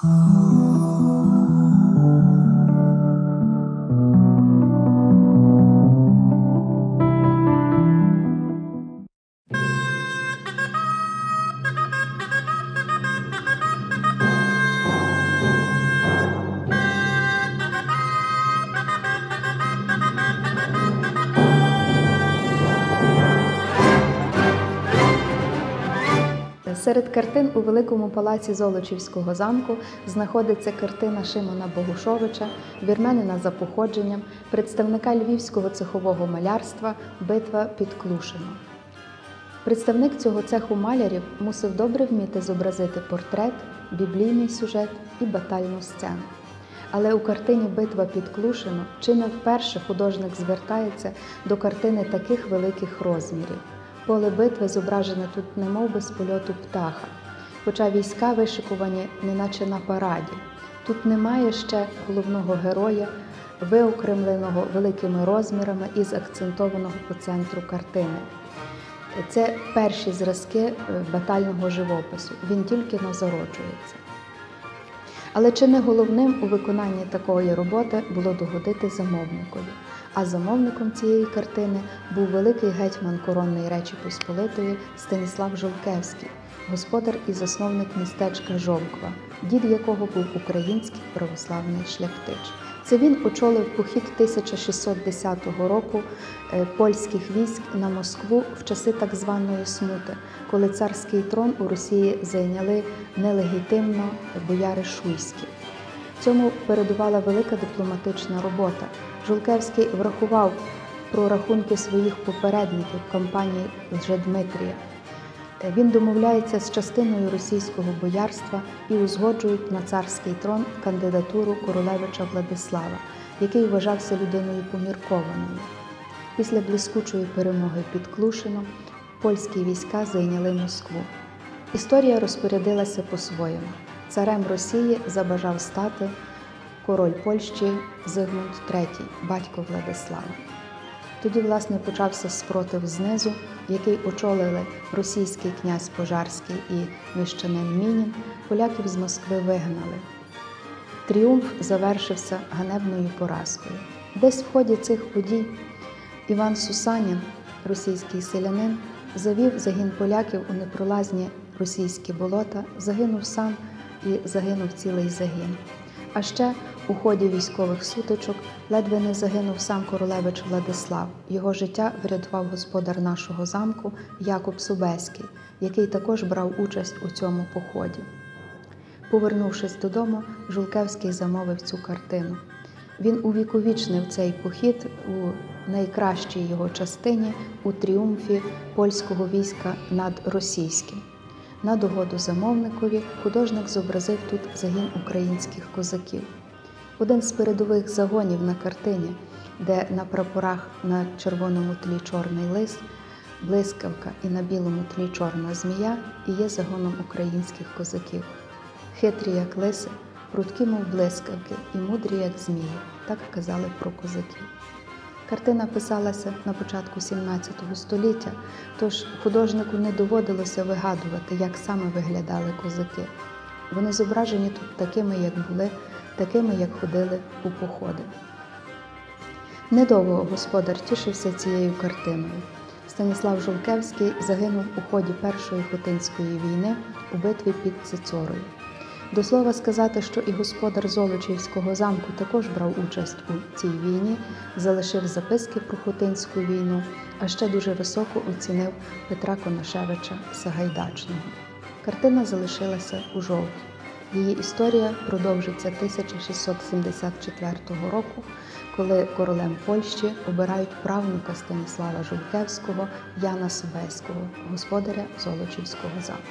아 Серед картин у великому палаці Золочівського замку знаходиться картина Шимона Богушовича, вірменина за походженням, представника львівського цехового малярства Битва під Клушино. Представник цього цеху малярів мусив добре вміти зобразити портрет, біблійний сюжет і батальну сцену. Але у картині Битва під Клушино чи не вперше художник звертається до картини таких великих розмірів. Поле битви зображене тут немов би з польоту птаха, хоча війська вишикувані неначе на параді. Тут немає ще головного героя, виокремленого великими розмірами і закцентованого по центру картини. Це перші зразки е, батального живопису. Він тільки но зароджується. Але чи не головним у виконанні такої роботи було догодити замовникові? А замовником цієї картини був великий гетьман коронної Речі Посполитої Станіслав Жовкевський, господар і засновник містечка Жовква, дід якого був український православний шляхтич. Це він очолив похід 1610 року е, польських військ на Москву в часи так званої смути, коли царський трон у Росії зайняли нелегітимно бояри шуйські. Цьому передувала велика дипломатична робота. Жулкевський врахував прорахунки своїх попередників компанії Лжедмитрія. Він домовляється з частиною російського боярства і узгоджують на царський трон кандидатуру королевича Владислава, який вважався людиною поміркованою. Після блискучої перемоги під Клушином польські війська зайняли Москву. Історія розпорядилася по-своєму. Царем Росії забажав стати король Польщі Зигмунд III, батько Владислава. Тоді, власне, почався спротив знизу, який очолили російський князь Пожарський і міщанин Мінін, поляків з Москви вигнали. Тріумф завершився ганебною поразкою. Десь в ході цих подій Іван Сусанін, російський селянин, завів загін поляків у непролазні російські болота, загинув сам і загинув цілий загін. А ще у ході військових сутичок ледве не загинув сам королевич Владислав. Його життя врятував господар нашого замку Якуб Субеський, який також брав участь у цьому поході. Повернувшись додому, Жулкевський замовив цю картину. Він увіковічнив цей похід у найкращій його частині у тріумфі польського війська над російським. На догоду замовникові художник зобразив тут загін українських козаків. Один з передових загонів на картині, де на прапорах на червоному тлі чорний лис, блискавка і на білому тлі чорна змія, і є загоном українських козаків. Хитрі, як лиси, прудкі, мов блискавки, і мудрі, як змії, так казали про козаків. Картина писалася на початку XVII століття, тож художнику не доводилося вигадувати, як саме виглядали козаки. Вони зображені тут такими, як були, такими, як ходили у походи. Недовго господар тішився цією картиною. Станіслав Жолкевський загинув у ході Першої Хотинської війни у битві під Цицорою. До слова сказати, що і господар Золочівського замку також брав участь у цій війні, залишив записки про Хотинську війну, а ще дуже високо оцінив Петра Конашевича Сагайдачного. Картина залишилася у жовтні. Її історія продовжиться 1674 року, коли королем Польщі обирають правнука Станіслава Жулкевського Яна Собеського, господаря Золочівського замку.